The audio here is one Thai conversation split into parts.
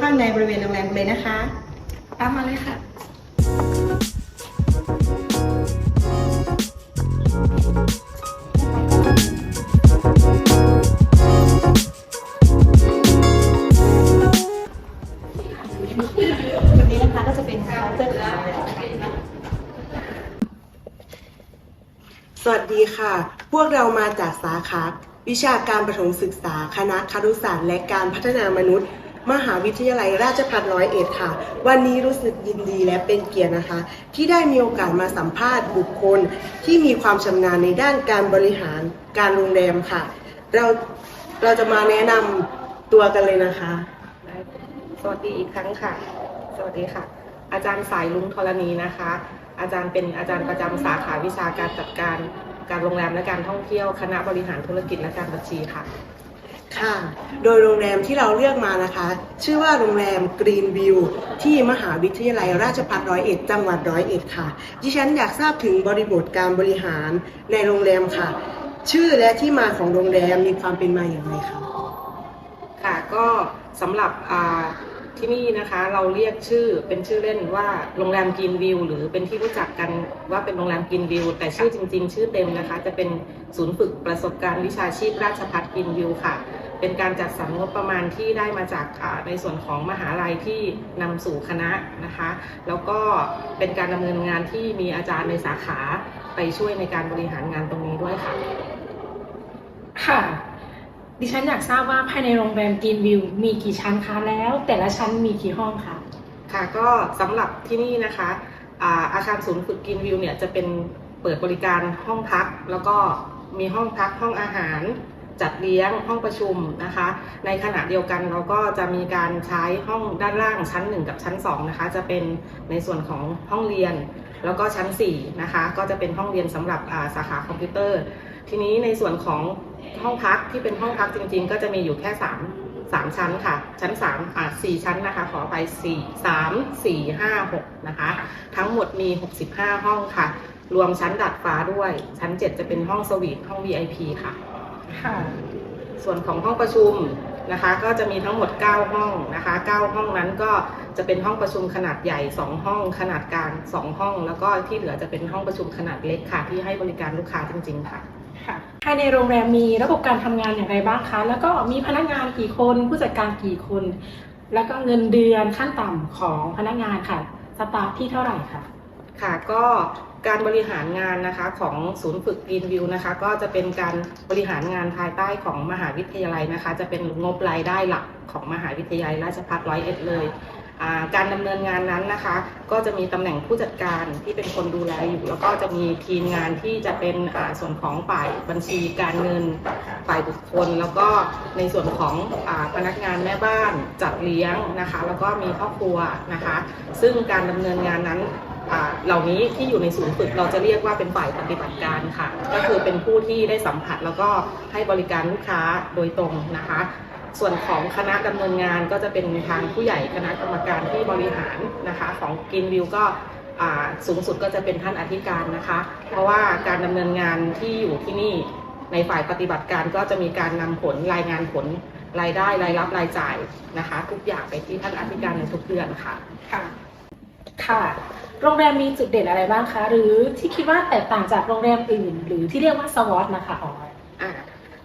ข้างในบริเวณโรงแรมเลยนะคะตามมาเลยค่ะนนี้นะคะก็จะเป็นเคาน์เตอร์ของเราสวัสดีค่ะ พวกเรามาจากสาขา วิชาการประถมศึกษา คณะครุศาสตร์และการพัฒนามนุษย์ มหาวิทยาลัยราชภัฏร้อยเอ็ดค่ะ วันนี้รู้สึกยินดีและเป็นเกียรตินะคะ ที่ได้มีโอกาสมาสัมภาษณ์บุคคล ที่มีความชำนาญในด้านการบริหารการโรงแรมค่ะ เราเราจะมาแนะนำตัวกันเลยนะคะ สวัสดีอีกครั้งค่ะ สวัสดีค่ะ อาจารย์สายลุงธรณีนะคะ อาจารย์เป็นอาจารย์ประจำสาขาวิชาการจัดการการโรงแรมและการท่องเที่ยวคณะบริหารธุรกิจและการบัญชีค่ะ ค่ะ โดยโรงแรมที่เราเลือกมานะคะ ชื่อว่าโรงแรมกรีนวิวที่มหาวิทยาลัยราชภัฏร้อยเอ็ดจังหวัดร้อยเอ็ดค่ะ ดิฉันอยากทราบถึงบริบทการบริหารในโรงแรมค่ะ ชื่อและที่มาของโรงแรมมีความเป็นมาอย่างไรคะ ค่ะก็สำหรับที่นี่นะคะเราเรียกชื่อเป็นชื่อเล่นว่าโรงแรมกินวิวหรือเป็นที่รู้จักกันว่าเป็นโรงแรมกินวิว แต่ชื่อจริง ๆ ชื่อเต็มนะคะ จะเป็นศูนย์ฝึกประสบการณ์วิชาชีพราชภัฏกินวิวค่ะ เป็นการจัดสรรงบประมาณที่ได้มาจากอ่าในส่วนของมหาลัยที่นำสู่คณะนะคะ แล้วก็เป็นการดำเนินงานที่มีอาจารย์ในสาขาไปช่วยในการบริหารงานตรงนี้ด้วยค่ะ ค่ะ ดิฉันอยากทราบว่าภายในโรงแรมกรีนวิวมีกี่ชั้นคะแล้ว แต่ละชั้นมีกี่ห้องคะค่ะก็สำหรับที่นี่นะคะอ่าอาคารศูนย์ฝึกกินวิวเนี่ยจะเป็นเปิดบริการห้องพัก แล้วก็มีห้องพักห้องอาหาร จัดเลี้ยงห้องประชุมนะคะ ในขณะเดียวกันเราก็จะมีการใช้ห้องด้านล่างชั้น 1 กับชั้น2นะคะจะเป็นในส่วนของห้องเรียน แล้วก็ชั้น4นะคะก็จะเป็นห้องเรียนสำหรับาสาขาคอมพิวเตอร์ ทีนี้ในส่วนของห้องพักที่เป็นห้องพักจริง ๆ ก็จะมีอยู่แค่3 3 ชั้นค่ะ ชั้น3อ่า4ชั้นนะคะ ขอไป4 3 4 5 6นะคะ ทั้งหมดมี 65 ห้องค่ะ รวมชั้นดัดฟ้าด้วย ชั้น 7 จะเป็นห้องสวีทห้อง VIP ค่ะ ค่ะ ส่วนของห้องประชุมนะคะ ก็จะมีทั้งหมด 9 ห้องนะคะ 9 ห้องนั้นก็จะเป็นห้องประชุมขนาดใหญ่ 2 ห้อง ขนาดกลาง 2 ห้อง แล้วก็ที่เหลือจะเป็นห้องประชุมขนาดเล็กค่ะ ที่ให้บริการลูกค้าจริง ๆ ค่ะค่ะภายในโรงแรมมีระบบการทำงานอย่างไรบ้างคะ แล้วก็มีพนักงานกี่คน ผู้จัดการกี่คน แล้วก็เงินเดือนขั้นต่ำของพนักงานค่ะ สตาฟที่เท่าไหร่คะค่ะ ก็ การบริหารงานนะคะของศูนย์ฝึก Green View นะคะก็จะเป็นการบริหารงานภายใต้ของมหาวิทยาลัยนะคะ จะเป็นงบรายได้หลักของมหาวิทยาลัยราชภัฏร้อยเอ็ดเลยการดำเนินงานนั้นนะคะ ก็จะมีตำแหน่งผู้จัดการที่เป็นคนดูแลอยู่ แล้วก็จะมีทีมงานที่จะเป็นส่วนของฝ่ายบัญชีการเงินฝ่ายบุคคล แล้วก็ในส่วนของอพนักงานแม่บ้านจัดเลี้ยงนะคะ แล้วก็มีครอบครัวนะคะ ซึ่งการดำเนินงานนั้น เหล่านี้ที่อยู่ในศูนย์ฝึกเราจะเรียกว่าเป็นฝ่ายปฏิบัติการค่ะ ก็คือเป็นผู้ที่ได้สัมผัสแล้วก็ให้บริการลูกค้าโดยตรงนะคะ ส่วนของคณะดำเนินงานก็จะเป็นทางผู้ใหญ่คณะกรรมการที่บริหารนะคะ ของกินวิวก็สูงสุดก็จะเป็นท่านอธิการนะคะ เพราะว่าการดำเนินงานที่อยู่ที่นี่ในฝ่ายปฏิบัติการก็จะมีการนำผลรายงานผลรายได้รายรับรายจ่ายนะคะ ทุกอย่างไปที่ท่านอธิการในทุกเดือนค่ะ ค่ะค่ะ โรงแรมมีจุดเด่นอะไรบ้างคะ หรือที่คิดว่าแตกต่างจากโรงแรมอื่น หรือที่เรียกว่าสวอตนะคะอ๋ออะ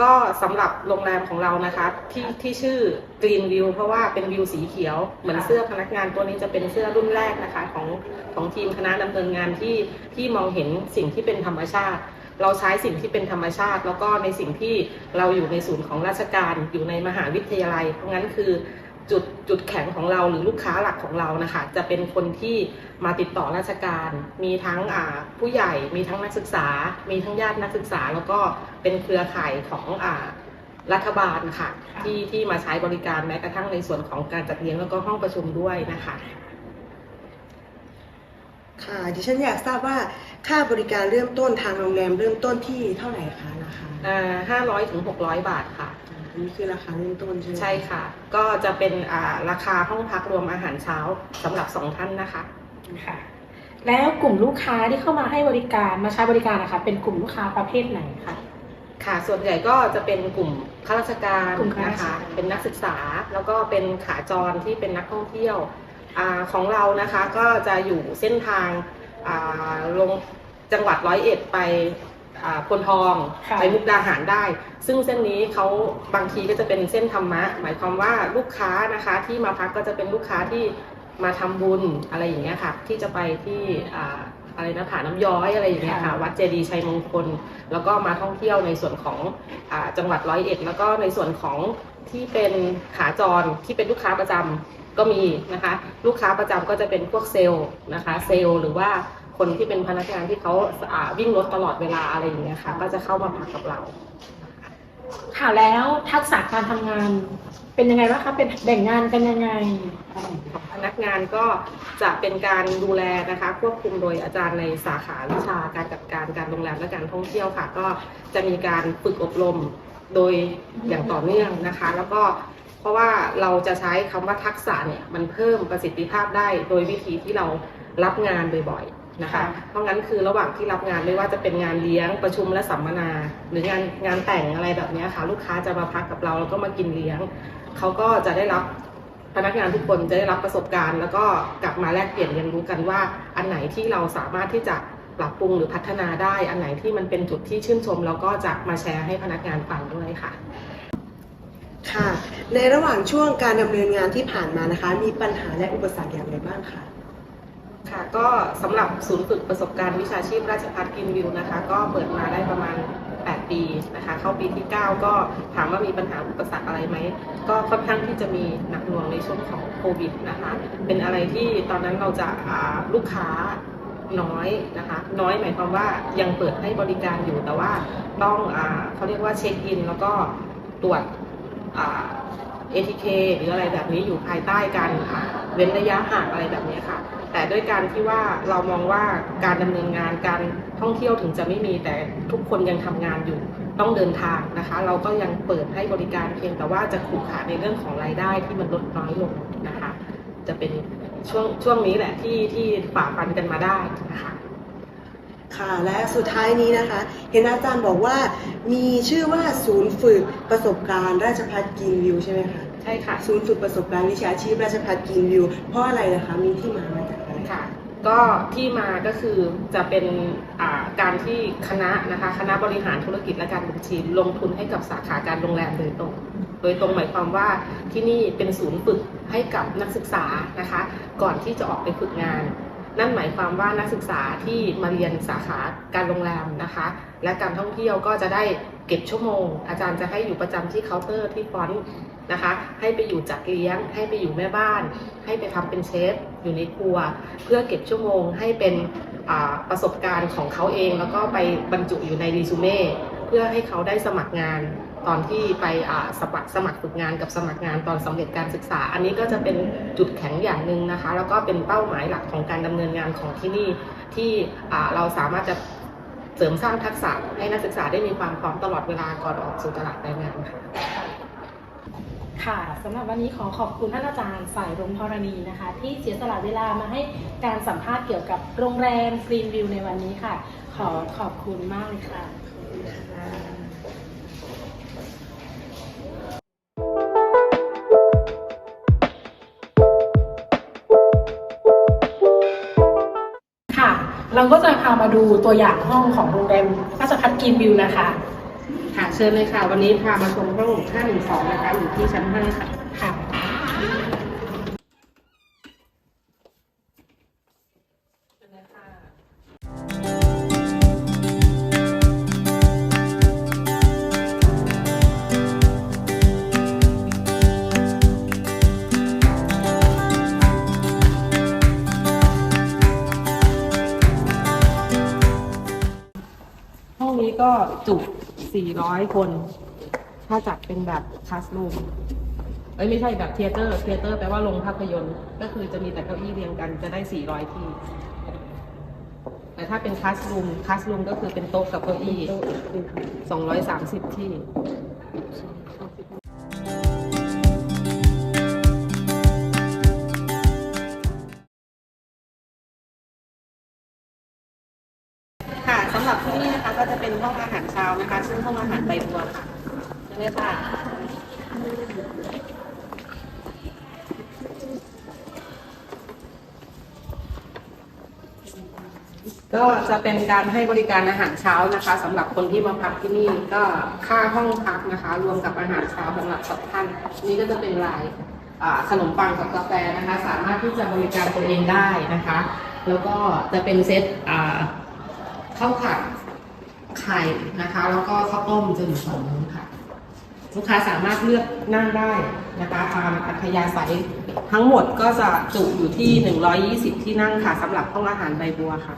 ก็สำหรับโรงแรมของเรานะคะ ที่ที่ชื่อ Green View เพราะว่าเป็นวิวสีเขียว เหมือนเสื้อพนักงานตัวนี้จะเป็นเสื้อรุ่นแรกนะคะของของทีมคณะดำเนินงานที่ที่มองเห็นสิ่งที่เป็นธรรมชาติ เราใช้สิ่งที่เป็นธรรมชาติ แล้วก็ในสิ่งที่เราอยู่ในศูนย์ของราชการอยู่ในมหาวิทยาลัย เพราะงั้นคือ จุดจุดแข็งของเราหรือลูกค้าหลักของเรานะคะจะเป็นคนที่มาติดต่อราชการ มีทั้งอ่าผู้ใหญ่ มีทั้งนักศึกษา มีทั้งญาตินักศึกษา แล้วก็เป็นเครือข่ายของอ่ารัฐบาลค่ะที่ที่มาใช้บริการแม้กระทั่งในส่วนของการจัดเลี้ยงแล้วก็ห้องประชุมด้วยนะคะค่ะดิฉันอยากทราบว่าค่าบริการเริ่มต้นทางโรงแรมเริ่มต้นที่เท่าไหร่คะนะคะอ่าห้าร้อยถึงหกร้อยบาทค่ะอั นนี้คือราคาเริ่มต้นใช่ไหมใช่ค่ะ ก็จะเป็นอ่าราคาห้องพักรวมอาหารเช้าสำหรับสองท่านนะคะ ค่ะ แล้วกลุ่มลูกค้าที่เข้ามาให้บริการมาใช้บริการนะคะ เป็นกลุ่มลูกค้าประเภทไหนคะ ค่ะ ส่วนใหญ่ก็จะเป็นกลุ่มข้าราชการกลุ่มข้ารานะชกาคะรเป็นนักศึกษา แล้วก็เป็นขาจรที่เป็นนักท่องเที่ยวอาของเรานะคะก็จะอยู่เส้นทางอ่าลงจังหวัดร้อยเอ็ดไปอ่า พลทองค่ะไปมุกดาหารได้ ซึ่งเส้นนี้เขาบางทีก็จะเป็นเส้นธรรมะ หมายความว่าลูกค้านะคะที่มาพักก็จะเป็นลูกค้าที่มาทำบุญอะไรอย่างเงี้ยค่ะ ที่จะไปที่อ่าอะไรนะผาน้ำย้อยอะไรอย่างเงี้ยค่ะ วัดเจดีย์ชัยมงคล แล้วก็มาท่องเที่ยวในส่วนของอาจังหวัดร้อยเอ็ดแล้วก็ในส่วนของที่เป็นขาจรที่เป็นลูกค้าประจำก็มีนะคะ ลูกค้าประจำก็จะเป็นพวกเซลล์นะคะ เซลล์หรือว่า คนที่เป็นพนักงานที่เขาอ่าวิ่งรถตลอดเวลาอะไรอย่างเงี้ยค่ะก็จะเข้ามาพักกับเรา ค่ะแล้วทักษะการทำงานเป็นยังไงบ้างคะเป็นแบ่งงานกันยังไงพนักงานก็จะเป็นการดูแลนะคะ ควบคุมโดยอาจารย์ในสาขาวิชาการจัดการการโรงแรมและการท่องเที่ยวค่ะ ก็จะมีการฝึกอบรมโดยอย่างต่อเนื่องนะคะ แล้วก็เพราะว่าเราจะใช้คำว่าทักษะเนี่ยมันเพิ่มประสิทธิภาพได้โดยวิธีที่เรารับงานบ่อยๆ นะคะค่ะเพราะงั้นคือระหว่างที่รับงานไม่ว่าจะเป็นงานเลี้ยงประชุมและสัมมนา หรืองานงานแต่งอะไรแบบเนี้ยค่ะ ลูกค้าจะมาพักกับเราแล้วก็มากินเลี้ยง เขาก็จะได้รับพนักงานทุกคนจะได้รับประสบการณ์ แล้วก็กลับมาแลกเปลี่ยนเรียนรู้กันว่า อันไหนที่เราสามารถที่จะปรับปรุงหรือพัฒนาได้ อันไหนที่มันเป็นจุดที่ชื่นชมแล้วก็จะมาแชร์ให้พนักงานฟังด้วยค่ะค่ะ ในระหว่างช่วงการดำเนินงานที่ผ่านมานะคะ มีปัญหาและอุปสรรคอย่างไรบ้างคะ ค่ะก็สำหรับศูนย์ฝึกประสบการณ์วิชาชีพราชพัฒกินวิวนะคะ ก็เปิดมาได้ประมาณ 8 ปีนะคะ เข้าปีที่ 9 ก็ถามว่ามีปัญหาอุปสรรคอะไรไหม ก็ค่อนข้างที่จะมีหนักหน่วงในช่วงของโควิดนะคะ เป็นอะไรที่ตอนนั้นเราจะลูกค้าน้อยนะคะ น้อยหมายความว่ายังเปิดให้บริการอยู่แต่ว่าต้องอเขาเรียกว่าเช็คอิน แล้วก็ตรวจอ่า ATK หรืออะไรแบบนี้อยู่ภายใต้การอ่าเว้นระยะห่างอะไรแบบนี้ค่ะ แต่ด้วยการที่ว่าเรามองว่าการดำเนินงานการท่องเที่ยวถึงจะไม่มีแต่ทุกคนยังทำงานอยู่ต้องเดินทางนะคะ เราก็ยังเปิดให้บริการเพียงแต่ว่าจะขู่ขาในเรื่องของรายได้ที่มันลดน้อยลงนะคะ จะเป็นช่วงช่วงนี้แหละที่ที่ฝ่าฟันกันมาได้นะคะค่ะและสุดท้ายนี้นะคะ เห็นอาจารย์บอกว่ามีชื่อว่าศูนย์ฝึกประสบการณ์ ราชพัฒกินวิวใช่ไหมคะ ใช่ค่ะ ศูนย์ฝึกประสบการณ์วิชาชีพราชพัฒกินวิว เพราะอะไรนะคะมีที่มามาจากอะไร ค่ะ ก็ที่มาก็คือจะเป็นอ่าการที่คณะนะคะคณะบริหารธุรกิจและการบัญชีลงทุนให้กับสาขาการโรงแรมโดยตรง โดยตรงหมายความว่าที่นี่เป็นศูนย์ฝึกให้กับนักศึกษานะคะ ก่อนที่จะออกไปฝึกงานนั่นหมายความว่านักศึกษาที่มาเรียนสาขาการโรงแรมนะคะ และการท่องเที่ยวก็จะได้ เก็บชั่วโมง อาจารย์จะให้อยู่ประจำที่เคาน์เตอร์ที่ฟอนต์นะคะ ให้ไปอยู่จัดเลี้ยง ให้ไปอยู่แม่บ้าน ให้ไปทำเป็นเชฟอยู่ในครัว เพื่อเก็บชั่วโมงให้เป็นประสบการณ์ของเขาเอง แล้วก็ไปบรรจุอยู่ในรีซูเม่เพื่อให้เขาได้สมัครงานตอนที่ไปสมัครสมัครฝึกงานกับสมัครงานตอนสำเร็จการศึกษา อันนี้ก็จะเป็นจุดแข็งอย่างหนึ่งนะคะ แล้วก็เป็นเป้าหมายหลักของการดำเนินงานของที่นี่ที่เราสามารถจะ เสริมสร้างทักษะให้นักศึกษาได้มีความพร้อมตลอดเวลาก่อนออกสู่ตลาดแรงงานค่ะค่ะสำหรับวันนี้ขอขอบคุณท่านอาจารย์ฝ่ายรงธรณีนะคะ ที่เสียสละเวลามาให้การสัมภาษณ์เกี่ยวกับโรงแรมกรีนวิวในวันนี้ค่ะ ขอขอบคุณมากเลยค่ะ เราก็จะพามาดูตัวอย่างห้องของโรงแรมราชพัฒกรีนวิวนะคะ ค่ะเชิญเลยค่ะ วันนี้พามาชมห้อง512นะคะอยู่ที่ชั้น5ค่ะค่ะ ก็จุ 400 คน ถ้าจัดเป็นแบบคลาสรูมเอ้ยไม่ใช่แบบเทเตอร์เทเตอร์แปลว่าโรงภาพยนตร์ ก็คือจะมีแต่เก้าอี้เรียงกันจะได้ 400 ที่ แต่ถ้าเป็นคลาสรูมคลาสรูมก็คือเป็นโต๊ะกับเก้าอี้ 230 ที่ำหรับที่นี่นะคะก็จะเป็นห้องอาหารเช้านะคะ ซึ่งห้องอาหารใบบัวค่ะใช่ไหมคะก็จะเป็นการให้บริการอาหารเช้านะคะสำหรับคนที่มาพักที่นี่ก็ค่าห้องพักนะคะ รวมกับอาหารเช้าสำหรับสองท่านนี่ก็จะเป็นรายขนมปังกับกาแฟนะคะ สามารถที่จะบริการตัวเองได้นะคะ แล้วก็จะเป็นเซต ข้าวผัดไข่นะคะ แล้วก็ข้าวต้มจะอยู่สองนู้อค่ะ ลูกค้าสามารถเลือกนั่งได้นะคะตามอัธยาศัยทั้งหมดก็จะจุอยู่ที่ 120 ที่นั่งค่ะสำหรับห้องอาหารใบบัวค่ะ